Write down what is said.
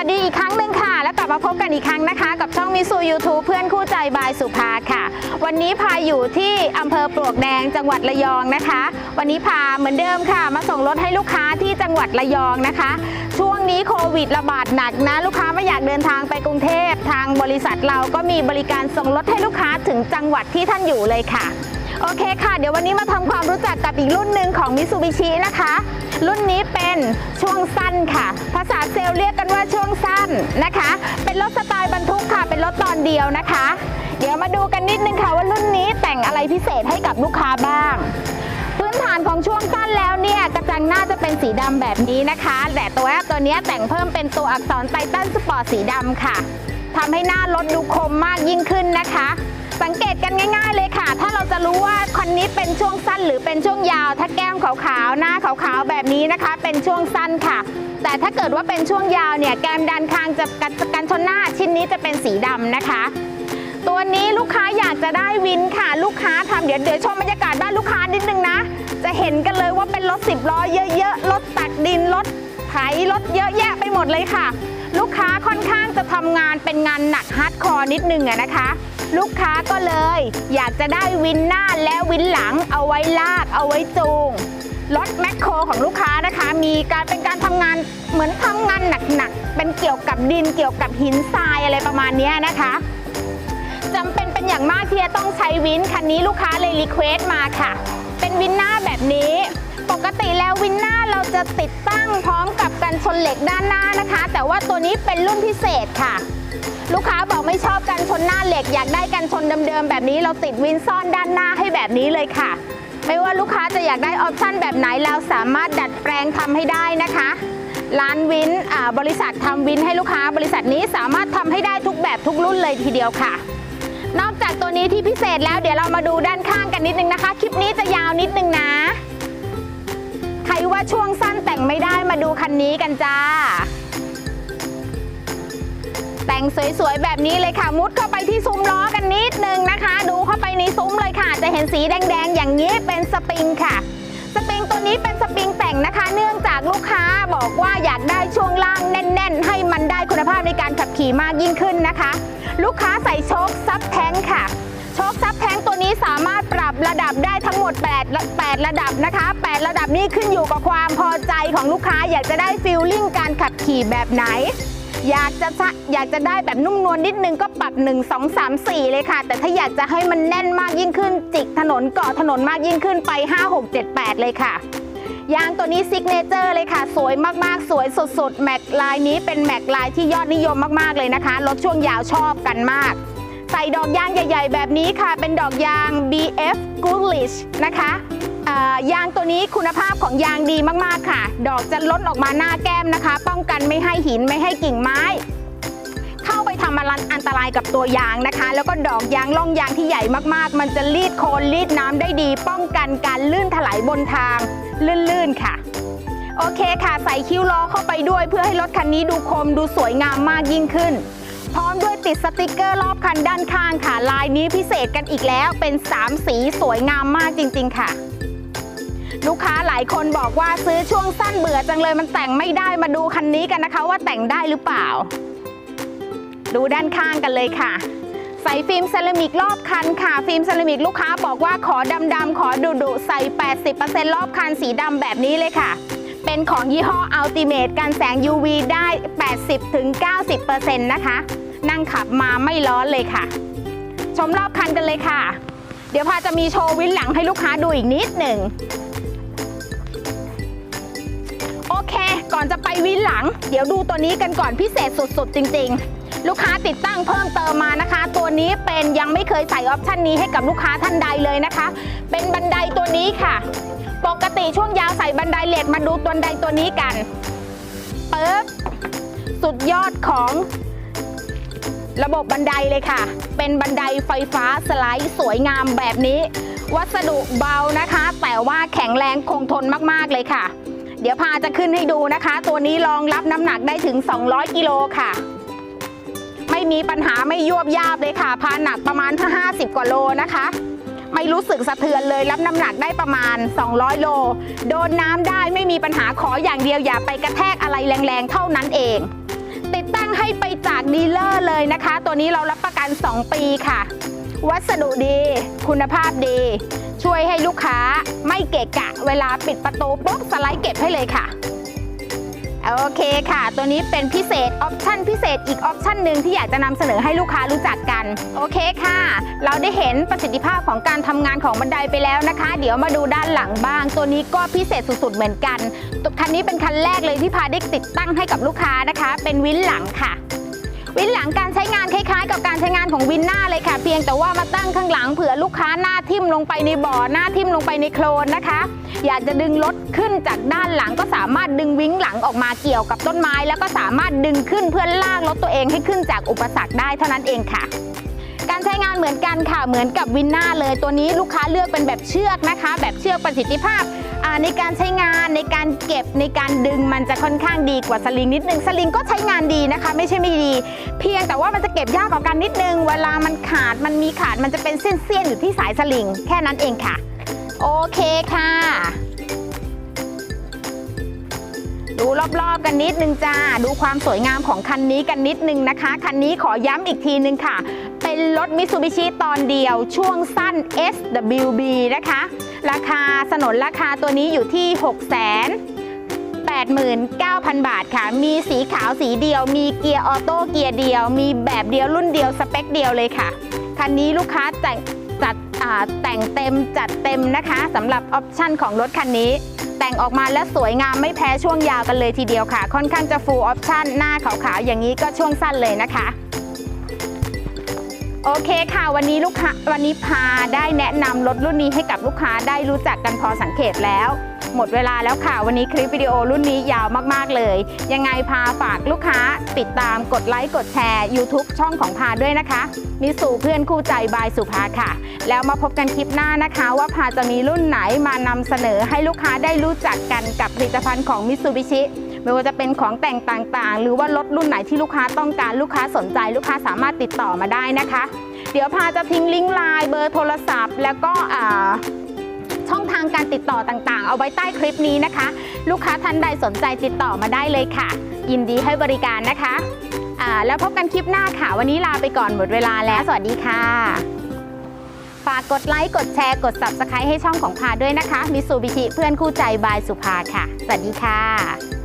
สวัสดีอีกครั้งหนึ่งค่ะ แล้วกลับมาพบกันอีกครั้งนะคะ กับช่องมิสูยูทูบเพื่อนคู่ใจบายสุภาค่ะ วันนี้พาอยู่ที่อำเภอปลวกแดงจังหวัดระยองนะคะ วันนี้พาเหมือนเดิมค่ะ มาส่งรถให้ลูกค้าที่จังหวัดระยองนะคะ ช่วงนี้โควิดระบาดหนักนะ ลูกค้าไม่อยากเดินทางไปกรุงเทพทางบริษัทเราก็มีบริการส่งรถให้ลูกค้าถึงจังหวัดที่ท่านอยู่เลยค่ะ โอเคค่ะ เดี๋ยววันนี้มาทำความรู้จักกับอีกรุ่นหนึ่งของมิ t ูบิชินะคะ รุ่นนี้เป็นช่วงสั้นค่ะ ภาษาเซลล์เรียกกันว่าช่วงสั้นนะคะ เป็นรถสไตล์บรรทุกค่ะ เป็นรถตอนเดียวนะคะ เดี๋ยวมาดูกันนิดนึงค่ะว่ารุ่นนี้แต่งอะไรพิเศษให้กับลูกค้าบ้างพื้นฐานของช่วงสั้นแล้วเนี่ยกระจังหน้าจะเป็นสีดำแบบนี้นะคะ แต่ตัวแอปตัวนี้แต่งเพิ่มเป็นตัวอักษรไททันสปอร์ตสีดำค่ะทำให้หน้ารถดูคมมากยิ่งขึ้นนะคะ สังเกตกันง่าย ๆ เลยค่ะ ถ้าเราจะรู้ว่าคนนี้เป็นช่วงสั้นหรือเป็นช่วงยาว ถ้าแก้มขาวๆ หน้าขาวๆ แบบนี้นะคะ เป็นช่วงสั้นค่ะ แต่ถ้าเกิดว่าเป็นช่วงยาวเนี่ย แก้มด้านข้างจะกันกันชนหน้าชิ้นนี้จะเป็นสีดำนะคะ ตัวนี้ลูกค้าอยากจะได้วินค่ะ ลูกค้าทำเดี๋ยวเดี๋ยวชมบรรยากาศบ้านลูกค้านิดนึงนะ จะเห็นกันเลยว่าเป็นรถสิบล้อเยอะๆ รถตักดิน รถไถ รถเยอะแยะไปหมดเลยค่ะ ลูกค้าค่อนข้างจะทำงานเป็นงานหนักฮาร์ดคอร์นิดนึงอะนะคะ ลูกค้าก็เลย อยากจะได้วินหน้าและวินหลัง เอาไว้ลากเอาไว้จูงรถแมคโครของลูกค้านะคะ มีการเป็นการทำงานเหมือนทำงานหนักๆเป็นเกี่ยวกับดินเกี่ยวกับหินทรายอะไรประมาณนี้นะคะจำเป็นเป็นอย่างมากที่จะต้องใช้วินคันนี้ลูกค้าเลยรีเควสต์มาค่ะ เป็นวินหน้าแบบนี้ กติแล้ววินหน้าเราจะติดตั้งพร้อมกับกันชนเหล็กด้านหน้านะคะ แต่ว่าตัวนี้เป็นรุ่นพิเศษค่ะ ลูกค้าบอกไม่ชอบกันชนหน้าเหล็ก อยากได้กันชนเดิมๆแบบนี้เราติดวินซ่อนด้านหน้าให้แบบนี้เลยค่ะ ไม่ว่าลูกค้าจะอยากได้ออปชั่นแบบไหนเราสามารถดัดแปลงทำให้ได้นะคะร้านวินบริษัททำวินให้ลูกค้า บริษัทนี้สามารถทำให้ได้ทุกแบบทุกรุ่นเลยทีเดียวค่ะ นอกจากตัวนี้ที่พิเศษแล้วเดี๋ยวเรามาดูด้านข้างกันนิดนึงนะคะ คลิปนี้จะยาวนิดนึงนะ ว่าช่วงสั้นแต่งไม่ได้มาดูคันนี้กันจ้า แต่งสวยๆแบบนี้เลยค่ะ มุดเข้าไปที่ซุ้มล้อกันนิดนึงนะคะ ดูเข้าไปในซุ้มเลยค่ะ จะเห็นสีแดงๆ อย่างนี้เป็นสปริงค่ะ สปริงตัวนี้เป็นสปริงแต่งนะคะ เนื่องจากลูกค้าบอกว่าอยากได้ช่วงล่างแน่น ๆ ให้มันได้คุณภาพในการขับขี่มากยิ่งขึ้นนะคะ ลูกค้าใส่โชคซับแท้งค่ะ ชคซับแทงตัวนี้สามารถปรับระดับได้ทั้งหมด8ระ8ระดับนะคะ 8 ระดับนี้ขึ้นอยู่กับความพอใจของลูกค้าอยากจะได้ฟีลลิ่งการขับขี่แบบไหน อยากจะชะอยากจะได้แบบนุ่มนวลนิดนึงก็ปรับ 1 2 3 4 เลยค่ะ แต่ถ้าอยากจะให้มันแน่นมากยิ่งขึ้น จิกถนนเกาะถนนมากยิ่งขึ้นไป 5 6 7 8 เลยค่ะยางตัวนี้ซิกเนเจอร์เลยค่ะ สวยมากๆ สวยสุดๆ แม็กลายนี้เป็นแม็กลายที่ยอดนิยมมากๆเลยนะคะ รถช่วงยาวชอบกันมาก ใส่ดอกยางใหญ่ ๆ แบบนี้ค่ะ เป็นดอกยาง BF Goodrich นะคะยางตัวนี้คุณภาพของยางดีมากๆค่ะ ดอกจะล้นออกมาหน้าแก้มนะคะ ป้องกันไม่ให้หินไม่ให้กิ่งไม้ เข้าไปทำอันตรายกับตัวยางนะคะ แล้วก็ดอกยางล่องยางที่ใหญ่มากๆ มันจะรีดโคลนรีดน้ำได้ดี ป้องกันการลื่นถลายบนทางลื่นๆค่ะ โอเคค่ะ ใส่คิ้วล้อเข้าไปด้วยเพื่อให้รถคันนี้ดูคมดูสวยงามมากยิ่งขึ้น พร้อมด้วยติดสติกเกอร์รอบคันด้านข้างค่ะ ลายนี้พิเศษกันอีกแล้วเป็น 3 สีสวยงามมากจริง ๆ ค่ะ ลูกค้าหลายคนบอกว่าซื้อช่วงสั้นเบื่อจังเลยมันแต่งไม่ได้มาดูคันนี้กันนะคะ ว่าแต่งได้หรือเปล่า ดูด้านข้างกันเลยค่ะใส่ฟิล์มเซรามิกรอบคันค่ะ ฟิล์มเซรามิกลูกค้าบอกว่าขอดำๆขอดุๆใส่ 80%รอบคันสีดำแบบนี้เลยค่ะ เป็นของยี่ห้อ Ultimate กันแสง UV ได้ 80-90%นะคะ นั่งขับมาไม่ร้อนเลยค่ะ ชมรอบคันกันเลยค่ะ เดี๋ยวพาจะมีโชว์วินหลังให้ลูกค้าดูอีกนิดหนึ่งโอเค ก่อนจะไปวินหลัง เดี๋ยวดูตัวนี้กันก่อนพิเศษสุดๆ จริง ๆลูกค้าติดตั้งเพิ่มเติมมานะคะ ตัวนี้เป็นยังไม่เคยใส่ออปชันนี้ให้กับลูกค้าท่านใดเลยนะคะ เป็นบันไดตัวนี้ค่ะ ปกติช่วงยาวใส่บันไดเลดมาดูตัวบันไดตัวนี้กันปึ๊บสุดยอดของระบบบันไดเลยค่ะ เป็นบันไดไฟฟ้าสไลด์สวยงามแบบนี้ วัสดุเบานะคะ แต่ว่าแข็งแรงคงทนมากๆเลยค่ะ เดี๋ยวพาจะขึ้นให้ดูนะคะ ตัวนี้รองรับน้ำหนักได้ถึง 200 กิโลค่ะ ไม่มีปัญหาไม่ยวบยาบเลยค่ะ พาหนักประมาณ 50 กว่าโลนะคะ ไม่รู้สึกสะเทือนเลยรับน้ำหนักได้ประมาณ 200 โล โดนน้ำได้ไม่มีปัญหาขออย่างเดียวอย่าไปกระแทกอะไรแรงๆ เท่านั้นเอง ติดตั้งให้ไปจากดีลเลอร์เลยนะคะ ตัวนี้เรารับประกัน 2 ปีค่ะ วัสดุดี คุณภาพดี ช่วยให้ลูกค้าไม่เกะกะ เวลาปิดประตูปุ๊บสไลด์เก็บให้เลยค่ะ โอเคค่ะ ตัวนี้เป็นพิเศษออปชั่นพิเศษอีกออปชั่นหนึ่งที่อยากจะนำเสนอให้ลูกค้ารู้จักกัน โอเคค่ะ เราได้เห็นประสิทธิภาพของการทำงานของบันไดไปแล้วนะคะ เดี๋ยวมาดูด้านหลังบ้าง ตัวนี้ก็พิเศษสุดๆเหมือนกันตัวคันนี้เป็นคันแรกเลยที่พาได้ติดตั้งให้กับลูกค้านะคะ เป็นวินหลังค่ะ วินหลังการใช้งานคล้ายๆ กับการใช้งานของวินหน้าเลยค่ะ เพียงแต่ว่ามาตั้งข้างหลังเผื่อลูกค้าหน้าทิ่มลงไปในบ่อหน้าทิ่มลงไปในโคลนนะคะ อยากจะดึงรถขึ้นจากด้านหลังก็สามารถดึงวิ้งหลังออกมาเกี่ยวกับต้นไม้ แล้วก็สามารถดึงขึ้นเพื่อลากรถตัวเองให้ขึ้นจากอุปสรรคได้เท่านั้นเองค่ะ การใช้งานเหมือนกันค่ะเหมือนกับวินหน้าเลยตัวนี้ลูกค้าเลือกเป็นแบบเชือกนะคะ แบบเชือกประสิทธิภาพในการใช้งานในการเก็บในการดึงมันจะค่อนข้างดีกว่าสลิงนิดนึงสลิงก็ใช้งานดีนะคะ ไม่ใช่ไม่ดี เพียงแต่ว่ามันจะเก็บยากกว่ากันนิดนึง เวลามันขาดมันมีขาดมันจะเป็นเส้นๆอยู่ที่สายสลิงแค่นั้นเองค่ะ โอเคค่ะ ดูรอบๆกันนิดนึงจ้า ดูความสวยงามของคันนี้กันนิดนึงนะคะ คันนี้ขอย้ำอีกทีนึงค่ะ เป็นรถมิ t ซูบิชิตอนเดียว ช่วงสั้น SWB นะคะ ราคาสนนราคาตัวนี้อยู่ที่6 0 0 0 89,000 บาทค่ะ มีสีขาวสีเดียว มีเกียร์ออโต้เกียร์เดียว มีแบบเดียวรุ่นเดียวสเปคเดียวเลยค่ะ คันนี้ลูกค้าแต่งจัดแต่งเต็มจัดเต็มนะคะสำหรับออปชั่นของรถคันนี้ แต่งออกมาแล้วสวยงามไม่แพ้ช่วงยาวกันเลยทีเดียวค่ะ ค่อนข้างจะฟูลออปชั่นหน้าขาวๆอย่างนี้ก็ช่วงสั้นเลยนะคะ โอเคค่ะ วันนี้ลูกค้าวันนี้พาได้แนะนำรถรุ่นนี้ให้กับลูกค้าได้รู้จักกันพอสังเกตแล้ว หมดเวลาแล้วค่ะ วันนี้คลิปวิดีโอรุ่นนี้ยาวมากๆเลย ยังไงพาฝากลูกค้าติดตามกดไลค์กดแชร์ YouTube ช่องของพาด้วยนะคะมิสูเพื่อนคู่ใจบายสุภาค่ะ แล้วมาพบกันคลิปหน้านะคะ ว่าพาจะมีรุ่นไหนมานำเสนอให้ลูกค้าได้รู้จักกันกับผลิตภัณฑ์ของมิตซูบิชิ ไม่ว่าจะเป็นของแต่งต่างๆ หรือว่ารถรุ่นไหนที่ลูกค้าต้องการลูกค้าสนใจลูกค้าสามารถติดต่อมาได้นะคะ เดี๋ยวพาจะทิ้งลิงก์ไลน์เบอร์โทรศัพท์ แล้วก็ช่องทางการติดต่อต่างๆ เอาไว้ใต้คลิปนี้นะคะ ลูกค้าท่านใดสนใจติดต่อมาได้เลยค่ะ ยินดีให้บริการนะคะแล้วพบกันคลิปหน้าค่ะ วันนี้ลาไปก่อนหมดเวลาแล้ว สวัสดีค่ะ ฝากกดไลค์ กดแชร์ กด subscribe ให้ช่องของพาด้วยนะคะมิสูบิชิเพื่อนคู่ใจบายสุภาค่ะ สวัสดีค่ะ